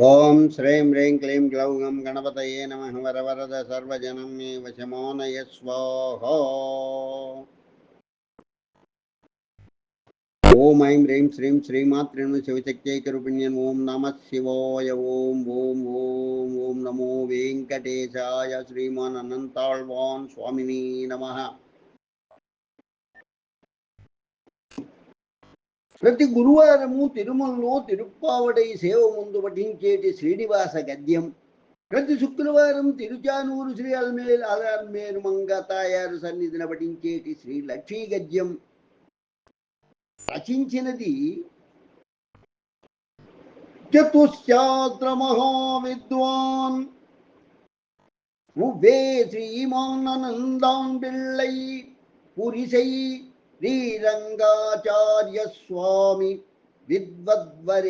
ఓం శ్రీం హ్రీం క్లీం గ్లౌగం గణపతయే నమ వరవరద సర్వజనం మే వశమోనయ స్వాహో ఓం ఐం హ్రీం శ్రీం శ్రీమాత్రేణ శివశక్త్యైకరూపిణ్యన్ ఓం నమ శివోయ ఓం ఓం ఓం ఓం నమో వెంకటేశాయ శ్రీమాన్ అనంతాళ్వాన్ స్వామిని నమః. ప్రతి గురువారము తిరుమలలో తిరుప్పావడై సేవ ముందు పఠించేటి శ్రీనివాస గద్యం ప్రతి శుక్రవారం తిరుచానూరు శ్రీ అల్మేల్ అల్మేరు మంగ తాయారు సన్నిధిన పఠించేటి శ్రీ లక్ష్మీ గద్యం రచించినది చతుశ్చాత్ర మహావిద్వాన్ ఉవ్వే శ్రీమానందాం పిళ్ళై పురిసై శ్రీరంగాచార్య స్వామి విద్వద్వరేణ్య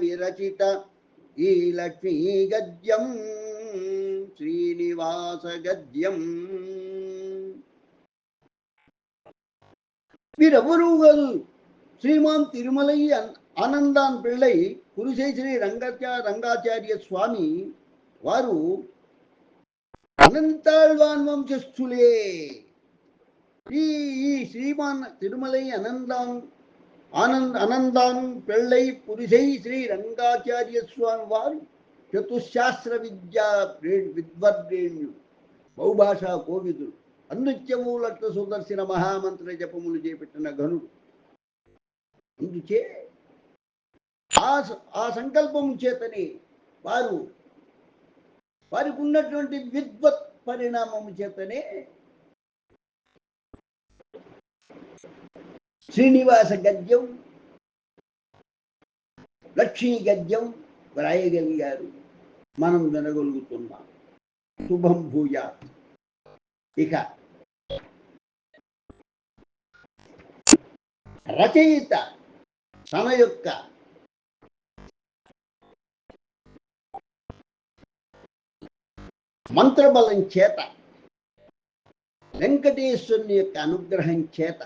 విరచిత ఈ లక్ష్మీ గద్యం శ్రీనివాస గద్యం వీరెవరు కాదు శ్రీమాన్ తిరుమలై అన్- ఆనందాన్ పిళ్ళై కురుసై శ్రీ రంగాచా రంగాచార్య స్వామి వారు అనంతాళ్వాన్ వంశస్థులే ఈ ఈ శ్రీమాన్ తిరుమలై అనందాం. ఆనంద్ అనందాం పెళ్ళై పురుషై శ్రీ రంగాచార్య స్వామి వారు చతుశాస్త్ర విద్యా ప్రే- విద్వద్రేణ్యుడు బహుభాషా కోవిదుడు అందుత్యము లక్ష సుదర్శన మహామంత్ర జపములు చేపట్టిన ఘనుడు. అందుచే ఆ స- ఆ సంకల్పం చేతనే వారు వారికి ఉన్నటువంటి విద్వత్ పరిణామము చేతనే శ్రీనివాస గద్యం లక్ష్మీ గద్యం వ్రాయగలిగారు మనం వినగలుగుతున్నాం. శుభం భూయా ఇక రచయిత తన యొక్క మంత్రబలం చేత వెంకటేశ్వరుని యొక్క అనుగ్రహం చేత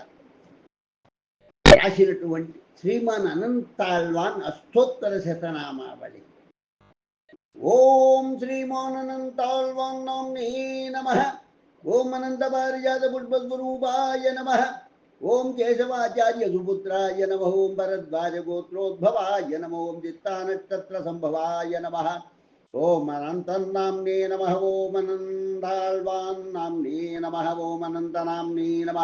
రాసినటువంటి శ్రీమాన్ అనంతాల్వాన్ అష్టోత్తర శతనామావళి. ఓం శ్రీమాన్ అనంతాల్వాన్ నామ్నే నమ. ఓం అనంత పారిజాత పుష్పస్వరూపాయ నమ. ఓం కేశవాచార్య సుపుత్రాయ నమ. ఓం భరద్వాజ గోత్రోద్భవాయ నమ. ఓం చిత్తానక్షత్ర సంభవాయ నమ. ఓం అనంతన్నామ్నే నమ. ఓం అనంతాల్వాన్ నామ్నే నమ. ఓం అనంతనామ్నే నమ.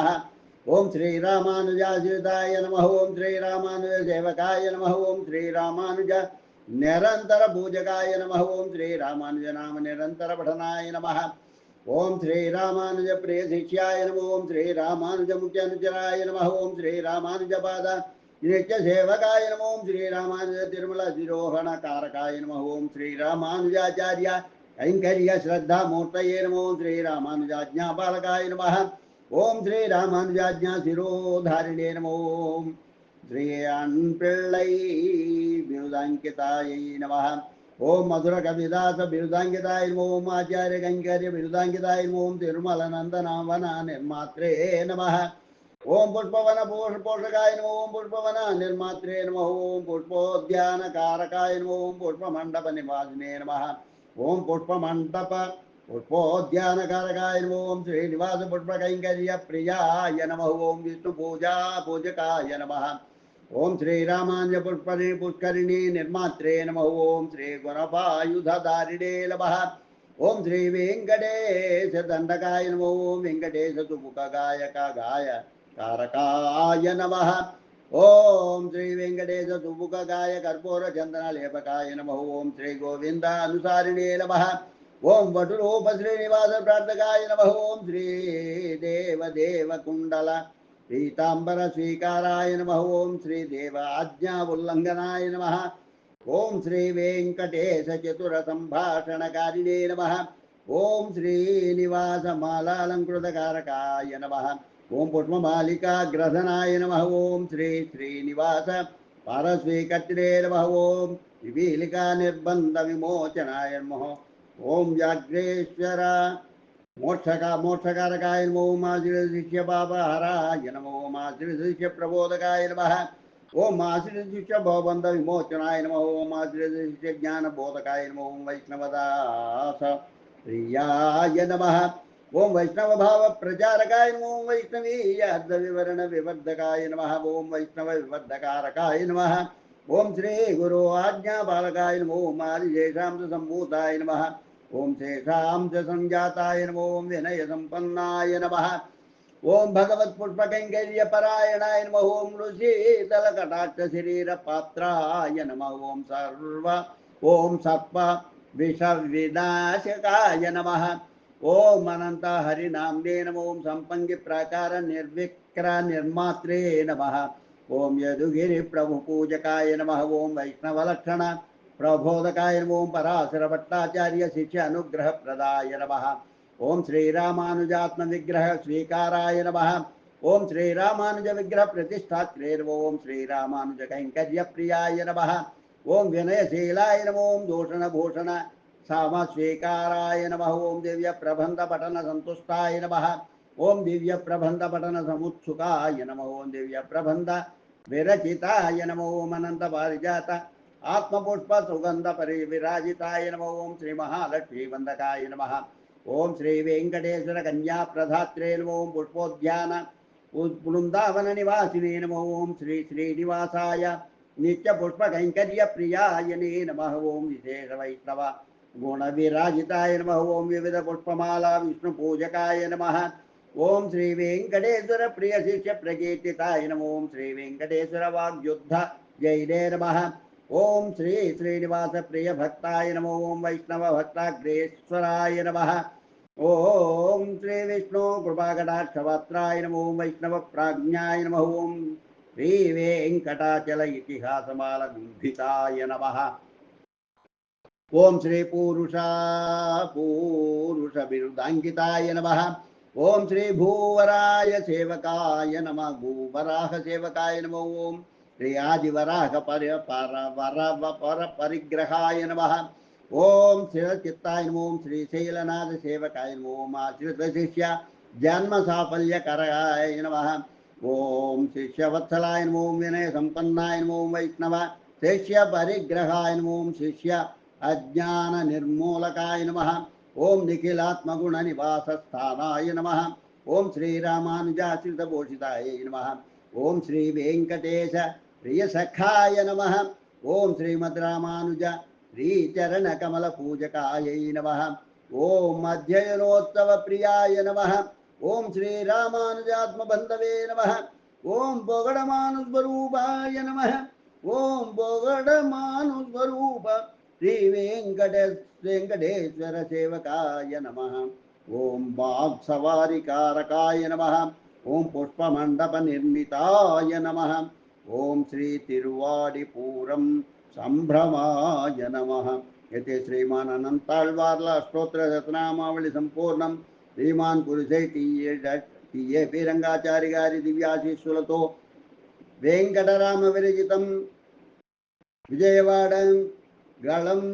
ओम श्री रामानुजाश्रिताय नम, ओम श्री रामानुजेवकाय सेवकाय ओम श्री रामानुज निरंतर पूजकाय नम, ओम श्री रामानुज नाम निरंतर पठनाय नम। ओम श्री रामानुज प्रिय शिष्याय नम, ओम श्री रामानुज मुख्य अनुचराय नम, ओम श्री रामानुज पाद नित्य सेवकाय नम, ओम श्री रामानुज तिरुमल तिरोहण कारकाय नम, ओम श्री रामानुजाचार्य कैंकर्य श्रद्धा मूर्तये नमो श्री रामानुजाज्ञा बालकाय नमः। ओम श्री रामानुजाज्ञा शिरोधारिणे नमो। श्रीयान् पिळ्ळै बिरुदाङ्कितायै नमः। ओम मधुरकविदास आचार्य ओम आचार्य कैङ्कर्य बिरुदाङ्किताय नंदना तिरुमलनन्दनावन निर्मात्रे नम। ओम पुष्पवन पोष पोषकाय ओम पुष्पवन निर्मात्रे नमः। ओम पुष्पोद्यानकारकाय ओम पुष्पमण्डप निवासिने नमः। ओम पुष्पमण्डप पुष्पोद्यानकारकाय ओम श्रीनिवास पुष्पकैङ्कर्य प्रियाय नमः ओम विष्णुपूजा पूजकाय नमः ओम श्रीरामान्य पुष्पणे पुष्करिणे निर्मात्रे नमः ओम श्रीगुणपायुधधारिणे नमः ओम श्री वेङ्कटेश दण्डकाय नमो ओम वेङ्कटेश सुमुखगाय कागाय कारकाय नमः ఓం శ్రీ వెంకటేశ దుముఖగాయ కర్పూర చందన లేపకాయ నమ ఓం శ్రీ గోవిందానుసారిణే నమ ఓం వటురూప శ్రీనివాస ప్రార్థకాయ నమ. ఓం శ్రీ దేవ దేవ కుండల పీతాంబర స్వీకారాయ నమ. ఓం శ్రీ దేవ ఆజ్ఞా ఉల్లంఘనాయ నమ. ఓం శ్రీ వెంకటేశ చతుర సంభాషణకారిణే నమ. ఓం శ్రీనివాస మాలాలంకృతకారకాయ నమ. ఓం పుష్పమాలికా పుష్పమాలికాగ్రధనాయ నమ. ఓం శ్రీ శ్రీనివాస పారస్వీకర్తినే నమ. ఓం వివీలికా నిర్బంధ విమోచనాయ నమ. ओम व्याघ्रेश्वर मोक्षका मोक्षकारकाय नमो माश्रिशिष्य पापहराय नमो माश्रिशिष्य प्रबोधकाय नम। ओम माश्रिशिष्य भवबंध विमोचनाय नम। ओम ज्ञान बोधकाय नम। ओम वैष्णवदास प्रियाय नमः। ओम वैष्णव भाव प्रचारकाय नम। ओम वैष्णवीय अर्ध विवरण विवर्धकाय नम। ओम वैष्णव विवर्धकारकाय नम। ओम श्री गुरु आज्ञा बालकाय नमो। ओम आदिशेषां संभूताय नमः। ओम शेषां च संजाताय नमो विनय सम्पन्नाय नमः। ॐ परायणाय नमः। ॐ ऋषीतलकटाक्षशरीरपात्राय नमः। ओम सर्व ॐ सर्प विषविनाशकाय नमः। ॐ अनन्तहरिनाम्ने नमो। ॐ सम्पङ्गिप्राकारनिर्विक्रनिर्मात्रे नमः। ॐ यदुगिरिप्रभुपूजकाय नमः। ॐ वैष्णवलक्षण प्रबोधकाय ओम पराशर भट्टाचार्य शिष्य अनुग्रह प्रदाय नम। ओं श्रीरामानुजात्म विग्रह स्वीकाराय नम। ओं श्रीरामानुज विग्रह प्रतिष्ठात्रेर्वों श्रीरामानुज कैंकर्य प्रियाय नम। ओं विनयशीलाय नम ओम दूषण भूषण साम स्वीकाराय नम। ओं दिव्य प्रबंध पठन संतुष्टाय नम। ओम दिव्य प्रबंध पठन समुत्सुकाय नम। ओं दिव्य प्रबंध विरचिताय नम ओम अनंत पारिजाता ఆత్మపుష్ప సుగంధ పరి విరాజితాయ నమ ఓం శ్రీ మహాలక్ష్మీ వందకాయ నమ. ఓం శ్రీ వెంకటేశ్వర కన్యా ప్రధాత్రే నమ ఓం పుష్పోద్యాన బృందావన నివాసినే నమ ఓం శ్రీ శ్రీనివాసాయ నిత్య పుష్ప కైంకర్య ప్రియాయనే నమ. ఓం విశేష వైష్ణవ గుణ విరాజితాయ నమ. ఓం వివిధ పుష్పమాలా విష్ణు పూజకాయ నమ. ఓం శ్రీ వెంకటేశ్వర ప్రియ శిష్య ప్రకీర్తితాయ నమ. ఓం శ్రీ వెంకటేశ్వర వాగ్యుద్ధ. జైనే నమ. ఓం శ్రీ శ్రీనివాస ప్రియ భక్తాయ నమో ఓం వైష్ణవ భక్తాగ్రేశ్వరాయ నమ. ఓం శ్రీ విష్ణు కృపాకటాక్షవత్రాయ నమో ఓం వైష్ణవ ప్రాజ్ఞాయ నమ. ఓం శ్రీ వెంకటాచల ఇతిహాసమాల గుంభితాయ నమ. ఓం శ్రీ పూరుష పూరుష బిరుదాంకితాయ నమ. ఓం శ్రీ భూవరాయ సేవకాయ నమ. భూవరాహ సేవకాయ నమో ఓం श्रियादिवराहपरपरपरिग्रहाय नमः ॐ श्रीचित्ताय नमो श्रीशैलनाथसेवकाय नमो जन्म जन्मसाफल्यकराय नमः ॐ शिष्यवत्सलाय नमो विनयसम्पन्नाय नमो वैष्णव शिष्यपरिग्रहाय नमो शिष्य अज्ञाननिर्मूलकाय नमः ॐ निखिलात्मगुणनिवासस्थानाय नमः ॐ श्रीरामानुजाश्रितभूषिताय नमः ॐ श्रीवेङ्कटेश प्रियसखाय नम। ओं श्रीमद्रामानुज श्रीचरणकमलपूजकायै नमः। ॐ अध्ययनोत्सवप्रियाय नमः। नम ओं नमः। ॐ बोगडमानुस्वरूपाय नमः। सेवकाय नम। ओं बाक्सवारी कारकाय नम। ओं पुष्पमंडप निर्मिताय नम। ஓம் ஸ்ரீ திருவாடி பூரம் சம்பிரமாய நமஹ. எத்தி ஸ்ரீமான் அனந்தாழ்வார்ல அஷ்டோத்திர ரத்னாமாவளி சம்பூர்ணம். ஸ்ரீமான் புருஷை தீய தீய பீரங்காச்சாரிகாரி திவ்யாசீஸ்வலதோ வெங்கடராம விரஜிதம். விஜயவாடம் களம்.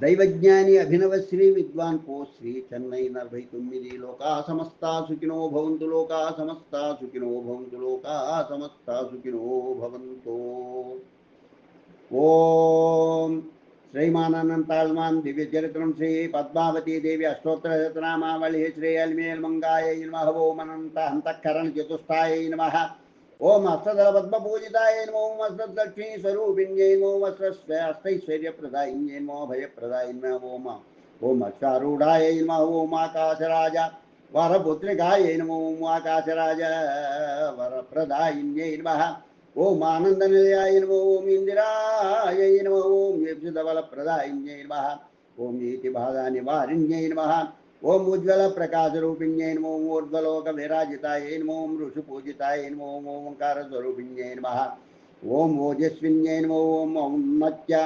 దైవజ్ఞాని అభినవ శ్రీ విద్వాన్ పో శ్రీ చెన్నై నలభై తొమ్మిది లోకా సమస్తా సుఖినో భవంతు లోకా సమస్తా సుఖినో భవంతు లోకా సమస్తా సుఖినో భవంతు ఓం శ్రీమానంతాళ్మాన్ దివ్య చరిత్రం శ్రీ పద్మావతీ దేవి అష్టోత్తర శతనామావళి శ్రీ అల్మేల్ మంగాయ నమ ఓం అనంత అంతఃకరణ చతుష్టాయ నమ ओम हस्तदलपद्मपूजिताय नमो हस्तलक्ष्मी स्वरूपिण्यै नमो हस्तैश्वर्यप्रदायि नमो भयप्रदायि नमो ओम हस्तारूढ़ाय नमः ओम आकाशराज वरपुत्रिकाय नमो ओम आकाशराज वरप्रदायिन्यै नमः ओम आनन्दनिलयाय नमो ओम इंदिराय नमो ओम यक्षदबलप्रदायिन्यै नमः ओम नीतिबाधानिवारिण्यै नमः ओम उज्ज्वल प्रकाश रूपिण्य नमो ऊर्ध्वलोक विराजिताय नमो ऋषु पूजिताय नमो ओम ओंकार स्वरूपिण्य नमः। ओम ओजस्विन्य नमो ओम औन्मत्य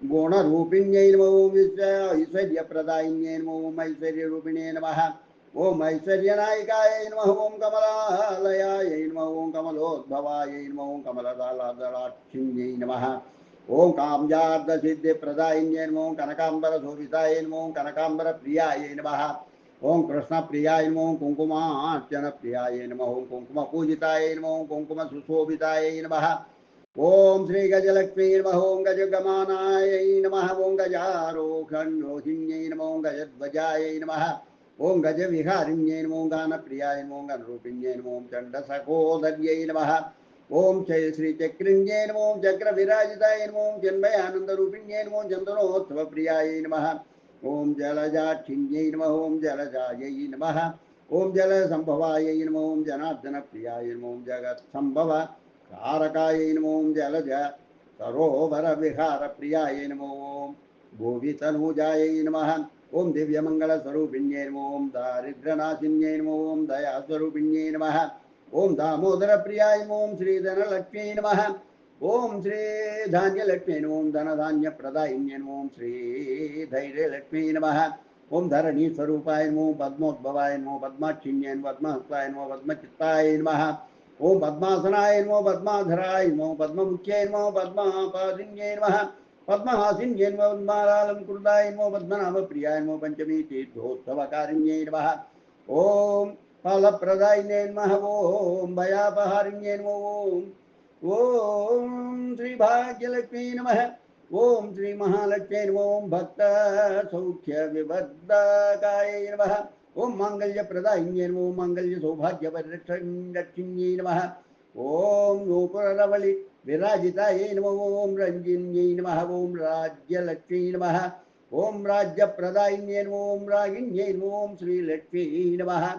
गुण रूपिण्य नमो ओम ऐश्वर्य प्रदायिन्य नमो ओम ऐश्वर्य रूपिण्य नमः। ओम ऐश्वर्य नायिकाय नमः। ओम कमलालयाय नमः। ओम कमलोद्भवाय नमः। ओम कमलदालादलाक्षिण्यै नमः। ओं काम्यार्थ सिद्धि प्रदाय नम। कनकांबर शोभिताय नम कनकांबर प्रियाय नम ओं कृष्ण प्रियाय नमो। ओं कुंकुमार्चन प्रियाय नम ओं कुंकुम पूजिताय नम। कुंकुम सुशोभिताय नम ओं श्री गजलक्ष्मी नम। ओं गजगमानाय नम। ओं गजारोहण रोहिण्यै नम। ओं गजध्वजाय नम। ओं गजविहारिण्यै नम ओं गानप्रियाय नमो ओं गणरूपिण्यै नम ओं चण्डसहोदर्यै नमः। ओम जय श्री चक्रिंगे नमो चक्र विराजिताय नमो जन्मय आनंद रूपिण्ये नमो। चंदनोत्सव प्रियाय नमः ओम जलजाक्षिण्ये नमः, ओम जलजायै नमः। ओम जल संभवाय नमो, ओम जनार्दन प्रियाय नमो, ओम जगत संभव कारकाय नमो, ओम जलज सरोवर विहार प्रियाय नम, ओम भूवि तनुजाय नमः। ओम दिव्यमंगल स्वरूपिण्ये नम, ओम दारिद्रनाशिन्ये नम, ओम दया स्वरूपिण्ये नमः। ओम दामोदर प्रियाय ओम श्री धनलक्ष्मी नम। ओम श्री धान्यलक्ष्मी ओम धनधान्य प्रदाय ओम श्री धैर्यलक्ष्मी नम। ओम धरणी स्वरूपाय नमो पद्मोद्भवाय नमो पद्माक्षिण्य पद्मस्ताय नमो पद्मचित्ताय नम। ओम पद्मासनाय नमो पद्माधराय नमो पद्ममुख्याय नमो नम नमः। पद्महासिन्ये नमो पद्मालालं प्रियाय नमो पद्मनाभप्रियाय नमो पञ्चमी तीर्थोत्सवकारिण्ये ओम फल प्रदाये ॐ भयापहारिण्ये नमो ॐ ॐ श्रीभाग्यलक्ष्मी नमः। ॐ श्रीमहालक्ष्मी नमो। ॐ भक्तसौख्यविवर्धकाय नमः। ॐ माङ्गल्यप्रदायिन्ये नमो। माङ्गल्यसौभाग्यपरिरक्षिण्यै नमः। ॐ नूपुरवलि विराजितायै नमो। ओम रञ्जिन्यै नमः। ॐ राज्यलक्ष्मी नमः। ॐ राज्यप्रदायिन्ये नमो। ॐ रागिण्यै नमो। ॐ श्रीलक्ष्मी नमः।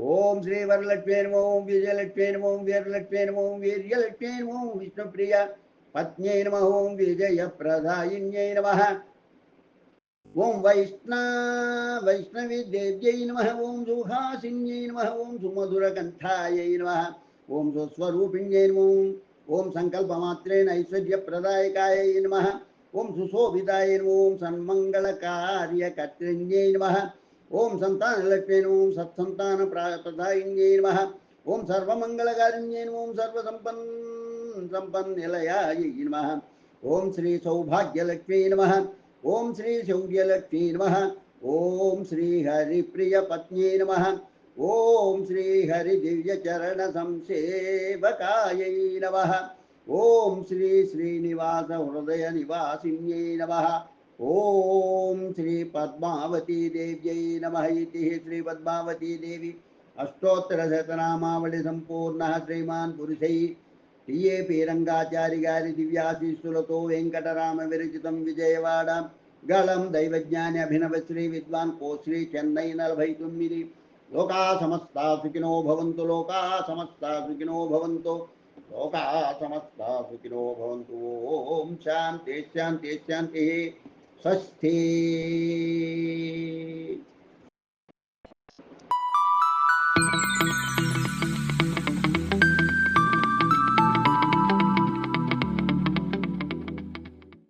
ओम श्री वरलक्ष्मी नम, ओम विजयलक्ष्मी नमो, ओम वीरलक्ष्मी नमो, ओम वीरलक्ष्मी नमो, ओम विष्णुप्रिया पत्न्यै नम, ओम विजय प्रदायिन्यै नमः। ओम वैष्णव वैष्णवी देव्यै नमः, ओम सुहासिन्यै नमः, ओम सुमधुरकण्ठायै नमः, ओम सुस्वरूपिण्यै नमः, ओम संकल्पमात्रेण ऐश्वर्यप्रदायकायै नमः, ओम सुशोभिताय नमः, ओम सन्मङ्गलकार्यकर्तृण्यै नमः ओम संतान लक्ष्मी ओम सत्संतान प्रदायिन्ये नमः। ओम सर्वमंगलकारिण्ये ओम सर्वसंपन्न संपन्निलयाय नमः। ओम श्री सौभाग्यलक्ष्मी नमः। ओम श्री शौर्यलक्ष्मी नमः। ओम श्री हरि प्रिय पत्नी नमः। ओम श्री हरि दिव्य चरण संसेवकाय नमः। ओम श्री श्रीनिवास हृदय निवासिन्ये नमः। ओम श्री ॐ श्रीपद्मावतीदेव्यै नमः इति श्रीपद्मावतीदेवी अष्टोत्तरशतनामावलिसम्पूर्णः श्रीमान् पुरुषैः। टीएपि रङ्गाचार्यगारि दिव्याशिसुलतो गलम विजयवाडां। अभिनव श्री अभिनवश्रीविद्वान् कोश्री चेन्नै नलभैतुम् इति लोका समस्ता सुखिनो भवंतु लोका समस्ता सुखिनो भवंतु लोका समस्ता सुखिनो भवंतु ओम शांति शांति शांति そして、